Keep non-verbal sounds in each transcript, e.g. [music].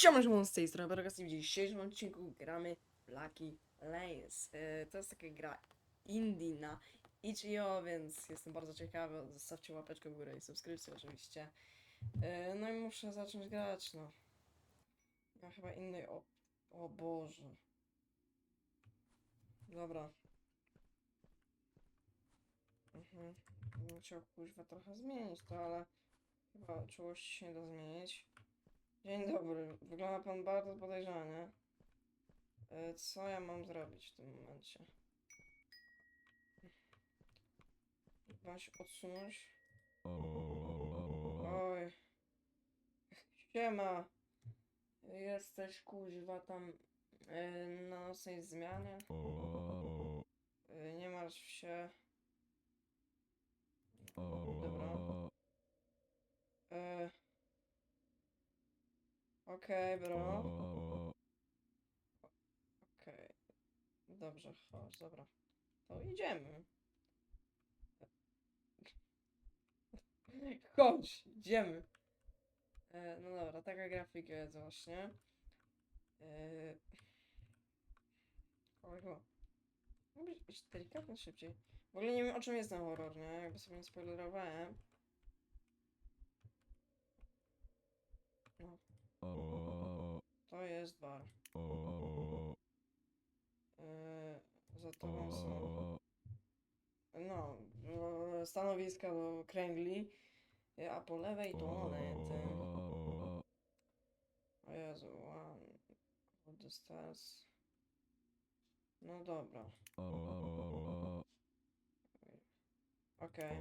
Siema, z tej strony, Baraka w dzisiejszym odcinku gramy Lucky Lanes. E, To jest taka gra indie na itch.io, więc jestem bardzo ciekawy. Zostawcie łapeczkę w górę i subskrypcję oczywiście. E, No i muszę zacząć grać, no. Ja chyba innej o... O Boże. Dobra. Mhm. Chciał kuźwa trochę zmienić to, ale chyba czułości się nie da zmienić. Dzień dobry. Wygląda pan bardzo podejrzanie. E, Co ja mam zrobić w tym momencie? Mam się odsunąć? Oj. Siema. Jesteś kuźwa tam e, na nocnej zmianie? E, Nie martw się. Dobra. E, Okej, bro. Okej. Dobrze, chodź, dobra. To idziemy. [laughs] Chodź, idziemy. E, no dobra, taka grafika jest właśnie. E, kolego. Mógłbyś być delikatnie szybciej. W ogóle nie wiem o czym jest ten horror, nie? Jakby sobie nie spoilerowałem. No, to jest bar. E, za tobą są... No, e, stanowiska do kręgli, a po lewej toalety. O Jezu, one of the stairs. No dobra, okej.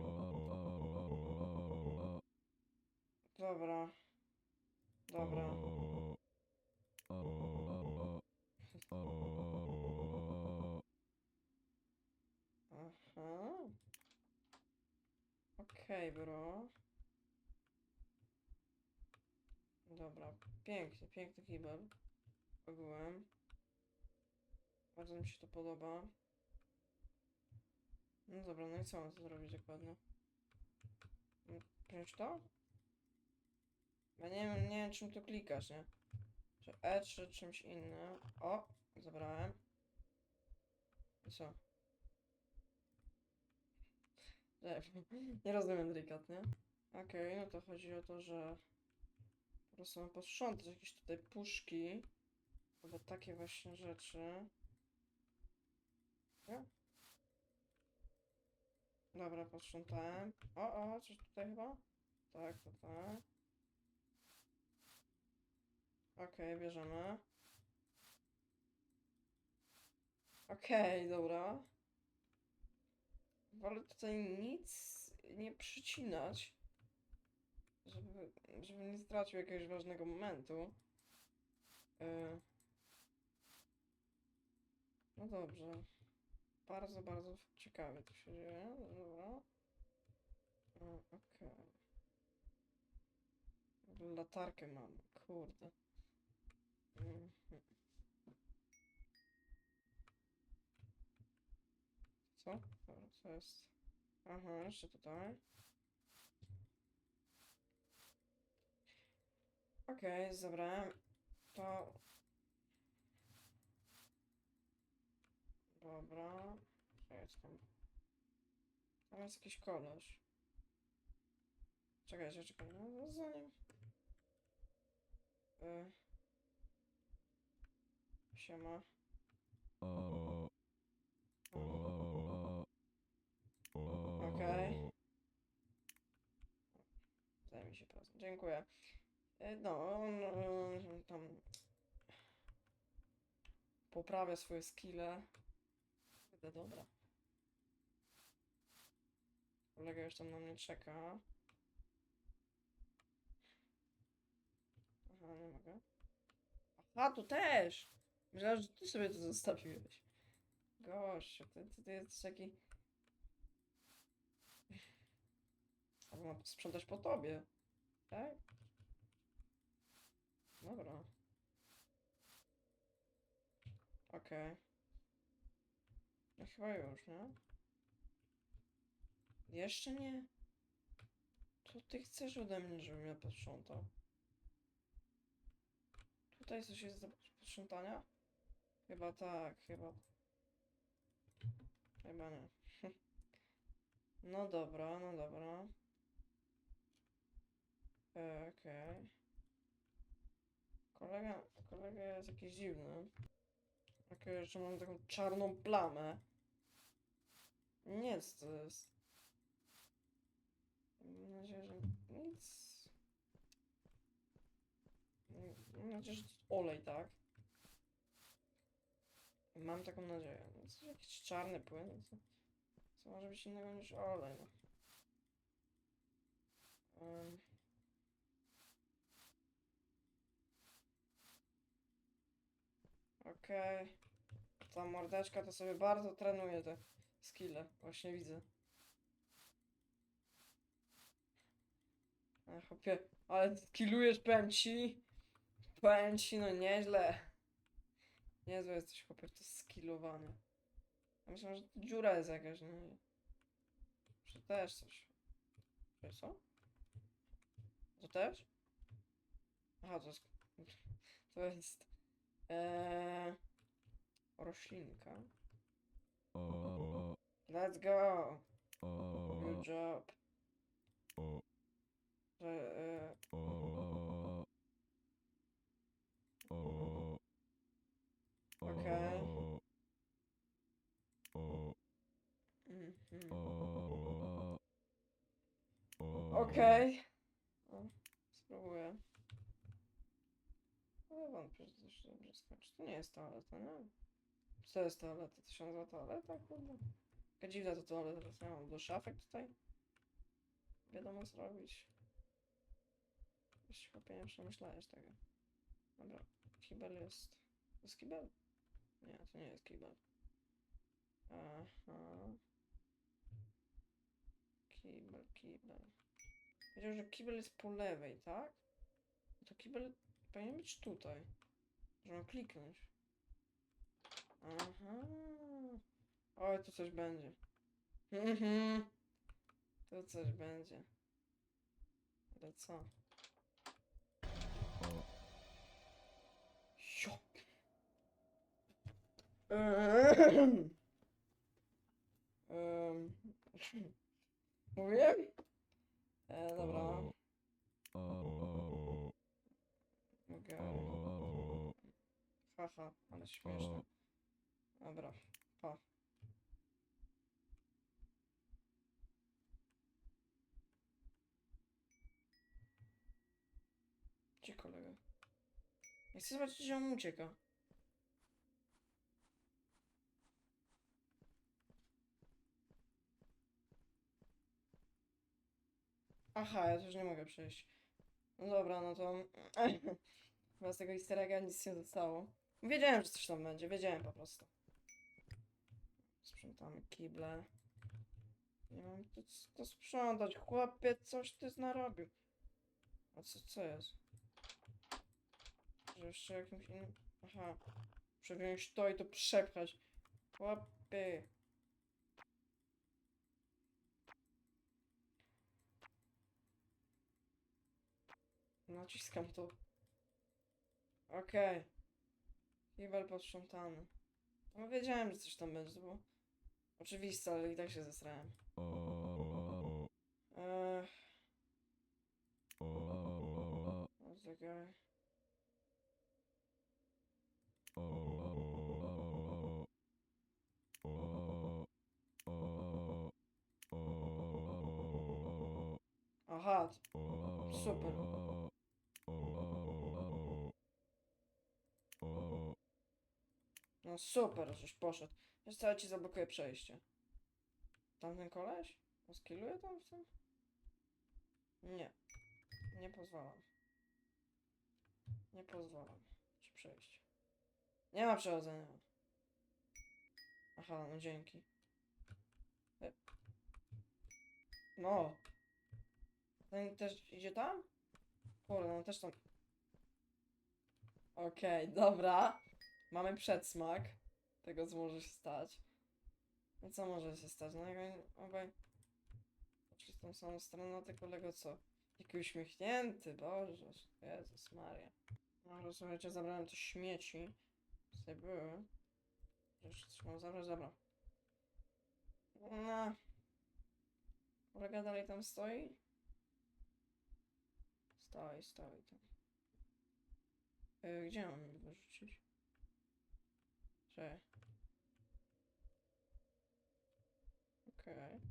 Dobra, dobra. Aha. Okej, bro. Dobra, piękny, piękny kibel. Ogółem. Bardzo mi się to podoba. No dobra, no i co mam tu zrobić dokładnie? Wziąć to? Ja nie wiem, nie wiem czym tu klikasz, nie? Czy E, czy czymś innym? O! Zabrałem. I co? Nie, [laughs] rozumiem delikatnie. Okej, no to chodzi o to, że po prostu mam posprzątać jakieś tutaj puszki albo takie właśnie rzeczy. Nie? Dobra, posprzątałem. O, o, coś tutaj chyba? Tak, to tak. Okej, bierzemy. Okej, dobra. Wolę tutaj nic nie przycinać, żeby, żeby nie stracił jakiegoś ważnego momentu. Yy. No dobrze. Bardzo, bardzo ciekawie to się dzieje. Dobra. Okej. Latarkę mam, kurde. Co? Dobra, co jest? Aha, jeszcze tutaj. Okej, zabrałem. To... Dobra. Jest tam? Tam jest jakiś koleś. Czekajcie, czekaj, no zanim... Y... Siema. Okej. Zajmij się pracą. Dziękuję. E, No, on, on tam poprawia swoje skille. Kurde, dobra. Kolega już tam na mnie czeka. Aha, nie mogę. Aha, tu też! Myślałem, że ty sobie to zostawiłeś. Gościu, ty, ty, ty jesteś taki... A mam sprzątać po tobie. Tak? Dobra. Okej. No chyba już, nie? Jeszcze nie? Co ty chcesz ode mnie, żebym ja posprzątał? tutaj coś jest do posprzątania? Chyba tak, chyba. Chyba nie. [laughs] No dobra, no dobra. Okej. Kolega, kolega jest jakiś dziwny. Okej, jeszcze mam taką czarną plamę. Nic to jest. Mam nadzieję, że nic. Mam nadzieję, że to jest olej, tak? Mam taką nadzieję. No, to jakiś czarny płyn. Co, co może być innego niż olej, no. Em. Okej. Ta mordeczka to sobie bardzo trenuje te skille. Właśnie widzę. A chłopie, ale skillujesz powiem ci. Powiem ci, no nieźle. Niezłe jesteś chłopie to skillowanie. Ja myślałem, że to dziura jest jakaś, no i... Że też coś. Że co? To też? Aha, to jest... [laughs] To jest... Eee... Roślinka. Let's go! Good job. Że, e, Okej. O, Spróbuję. Ale wątpię, że to się dobrze skończy. To nie jest toaleta, nie? Co jest toaleta? Nazywa toaleta? Kurde. Jaka dziwna to toaleta. Teraz ja mam do szafek tutaj. Wiadomo co robić. Jeśli chłopie nie przemyślałeś tego. Dobra. Kibel jest... To jest kibel? Nie, to nie jest kibel. Aha. Kibel, kibel. Wiedział, że kibel jest po lewej, tak? To kibel powinien być tutaj. Że mam kliknąć. Aha. Oj, tu coś będzie. Mhm. Tu coś będzie. Ale co? Jo. Ehm. [laughs] Mówiłem? E, dobra. Mogę. Haha, ale śmieszne. Dobra, pa. Gdzie kolega? Ja chcę zobaczyć, że on ucieka. Aha, ja też nie mogę przejść. No dobra, no to... [laughs] Chyba z tego easter nic nie zostało. Wiedziałem, że coś tam będzie, wiedziałem po prostu. Sprzątamy kible. Nie mam tu co sprzątać, chłopie, coś ty narobił. A co, co jest? Że jeszcze jakimś innym... Aha. Muszę wziąć to i to przepchać. Chłopie. Naciskam to. Okej. Kibel posprzątany. No wiedziałem, że coś tam będzie, było oczywiste, ale i tak się zesrałem. Eee, czekaj. Aha, super. No super, żeś poszedł. Wiesz co, ja ci zablokuję przejście. Tamten koleś? Skilluje tam w tym? Nie. Nie pozwalam. Nie pozwalam ci przejść. Nie ma przechodzenia. Aha, no dzięki. E. No. Ten też idzie tam? Kurde, no też tam. Okej, dobra. Mamy przedsmak tego, co może się stać. No co może się stać? No obaj... Czy tą samą stronę, no ty kolego co? Jaki uśmiechnięty, Boże, Jezus Maria. Dobra, słuchajcie, zabrałem te śmieci. Tutaj były. Jeszcze coś mam zabrać, zabrał. No. Kolega dalej tam stoi? Stoi, stoi tam. Y, gdzie mam je wyrzucić? Czy? Okej.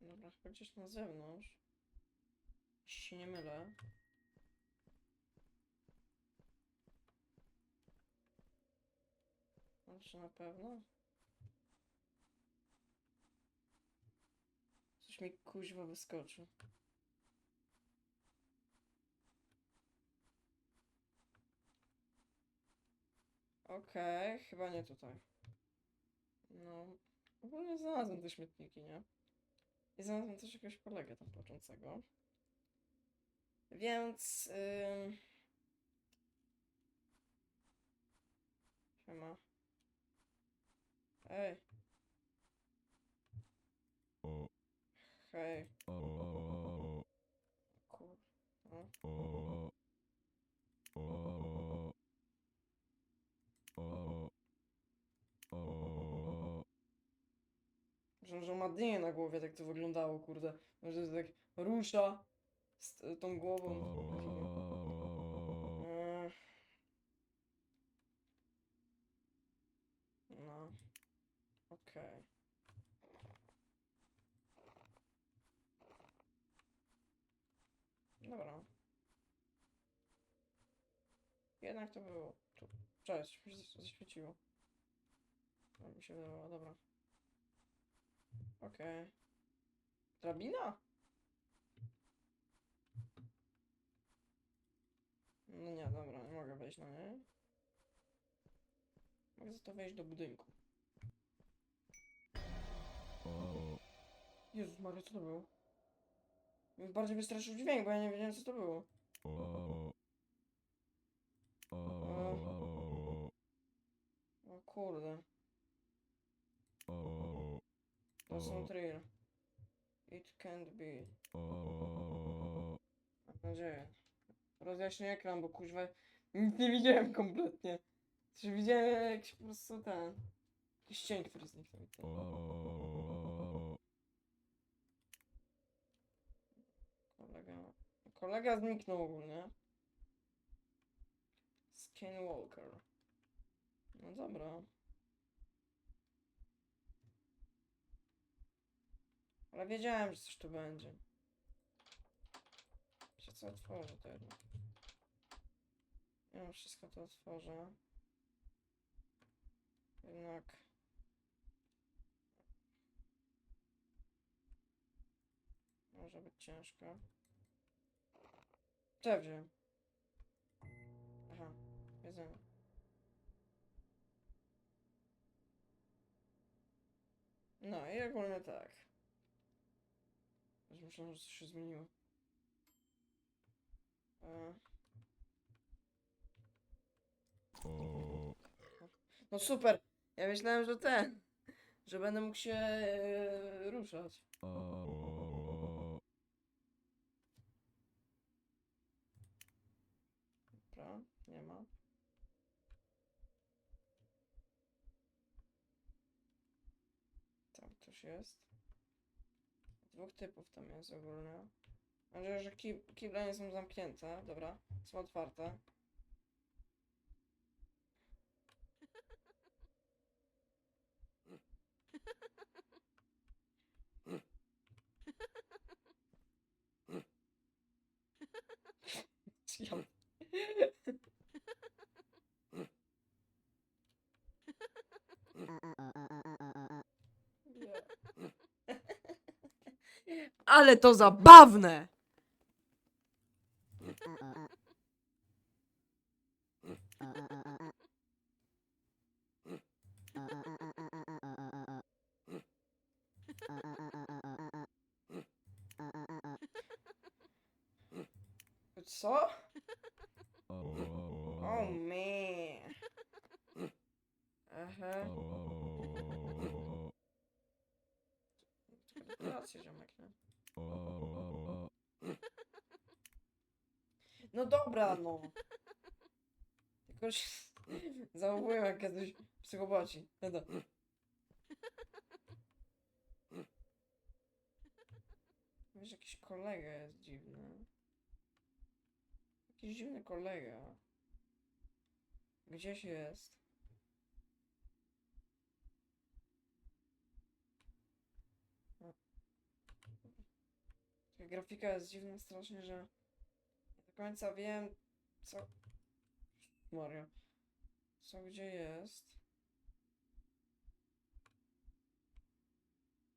Dobra, chyba gdzieś na zewnątrz. Jeśli się nie mylę. Znaczy na pewno? Coś mi kuźwa wyskoczy. Okej, chyba nie tutaj. No, ogólnie znalazłem te śmietniki, nie? I znalazłem też jakiegoś kolegę tam płaczącego. Więc... Yy... Siema. Ej. Hej. Kur... No. Że, ma dynię na głowie, tak to wyglądało, kurde. Że tak rusza z tą głową. Eee. No. Okej. Dobra. Jednak to było. Cześć, mi się zaświeciło. No mi się wydawało, dobra. Okej. Drabina? No nie, dobra, nie mogę wejść na niej. Mogę za to wejść do budynku. Jezus Maria, co to było? Bardziej wystraszył dźwięk, bo ja nie wiedziałem co to było. O kurde. To są. It can't be. Mam nadzieję. Rozjaśnię ekran, bo kuźwa nic nie widziałem kompletnie. Czy widziałem jakiś po prostu ten... Jakiś cień, który zniknął. i. Kolega... Kolega zniknął ogólnie. Skinwalker. No dobra. Ale wiedziałem, że coś tu będzie. Się co otworzę to jednak. Ja wszystko to otworzę. Jednak... Może być ciężko. Co wziąłem? Aha, jedzenie. No i ogólnie tak. Myślałem, że coś się zmieniło. E, No super! Ja myślałem, że ten, że będę mógł się e, ruszać. Dobra, nie ma. Tam też jest. Dwóch typów tam jest ogólnie. Mam nadzieję, że ki kible nie są zamknięte. Dobra, są otwarte. [laughs] Ja Ale to zabawne! Co? Oh man. Aha. Rację, ziomek, nie? No dobra, no. Tylko się [laughs] zachowują jak kiedyś psychopaci. Dobra. Wiesz, jakiś kolega jest dziwny. Jakiś dziwny kolega. Gdzieś jest. Grafika jest dziwna strasznie, że nie do końca wiem, co... Mario. Co gdzie jest?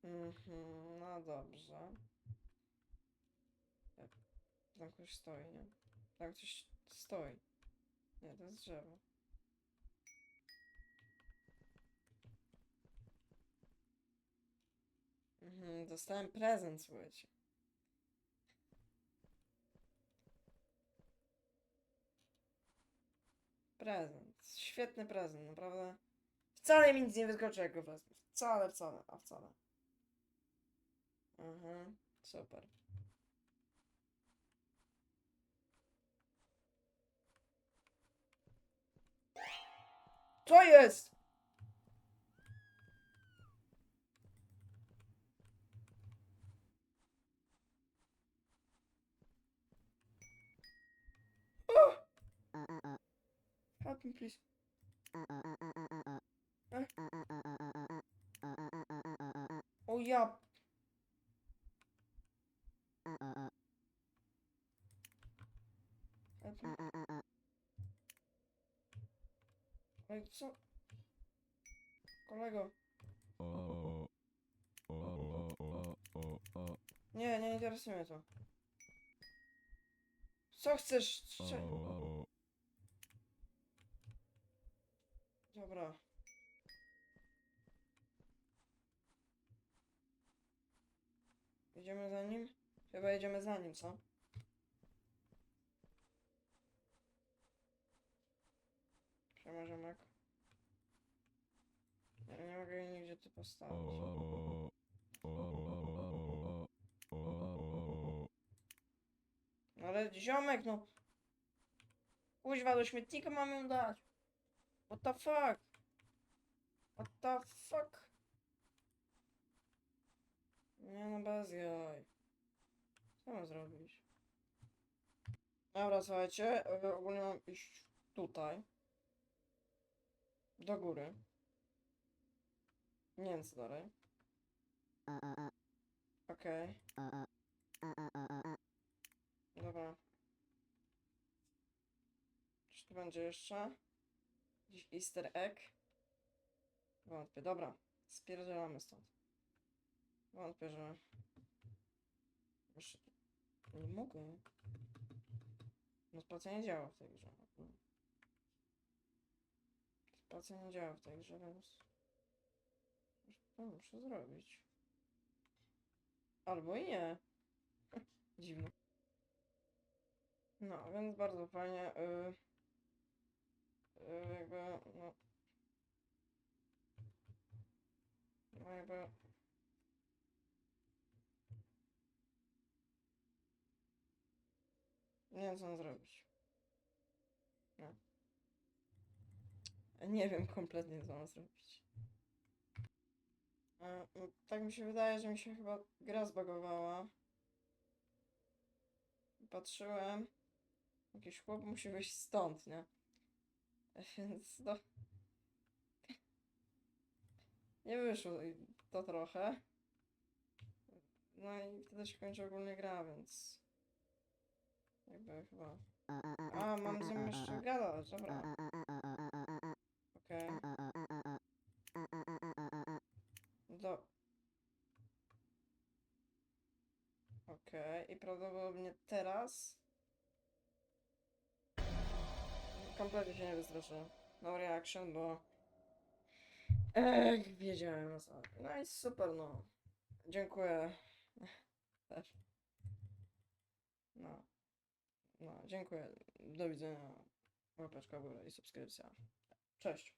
Mhm, no dobrze. Tam ktoś stoi, nie? Tam ktoś stoi. Nie, to jest drzewo. Mhm, dostałem prezent, słuchajcie. Prezent. Świetny prezent, naprawdę. Wcale mi nic nie wyskoczy, jak go. Wcale, wcale, a wcale. Mhm, super. Co jest? Help me, please. Eh? O ja. Help me. Ej, co? Kolego. Nie, nie interesuje mnie to. Co chcesz? Cze- Dobra. Idziemy za nim? Chyba jedziemy za nim, co? Siema, ziomek. Ja nie mogę jej nigdzie tu postawić. No ale ziomek, no. Kuźwa, do śmietnika mam ją dać. What the fuck? What the fuck? Nie no, bez jaj. Co mam zrobić? Dobra, słuchajcie, e, ogólnie mam iść tutaj. Do góry. Nie wiem co dalej. Okej. Dobra. Czy tu będzie jeszcze? Jakiś easter egg? Wątpię. Dobra. Spierdzielamy stąd. Wątpię, że... Jeszcze... Nie mogę. No spacja nie działa w tej grze. Spacja nie działa w tej grze, więc... Co muszę zrobić? Albo i nie. [laughs] Dziwne. No, więc bardzo fajnie. y, jakby, no. No jakby. Nie wiem, co mam zrobić. No. Nie wiem kompletnie, co mam zrobić. No, tak mi się wydaje, że mi się chyba gra zbagowała. Patrzyłem. Jakiś chłop musi wyjść stąd, nie? [laughs] Więc no. Nie wyszło to trochę. No i wtedy się kończy ogólnie gra, więc. Jakby chyba. A, mam z nim jeszcze gadać, dobra. Okej. Do. Okej, i prawdopodobnie teraz. Kompletnie się nie wystraszę. No reaction, bo. Ech, wiedziałem co. No i super, no. Dziękuję. Też. [laughs] No. No, dziękuję. Do widzenia. Łapeczka w górę i subskrypcja. Cześć.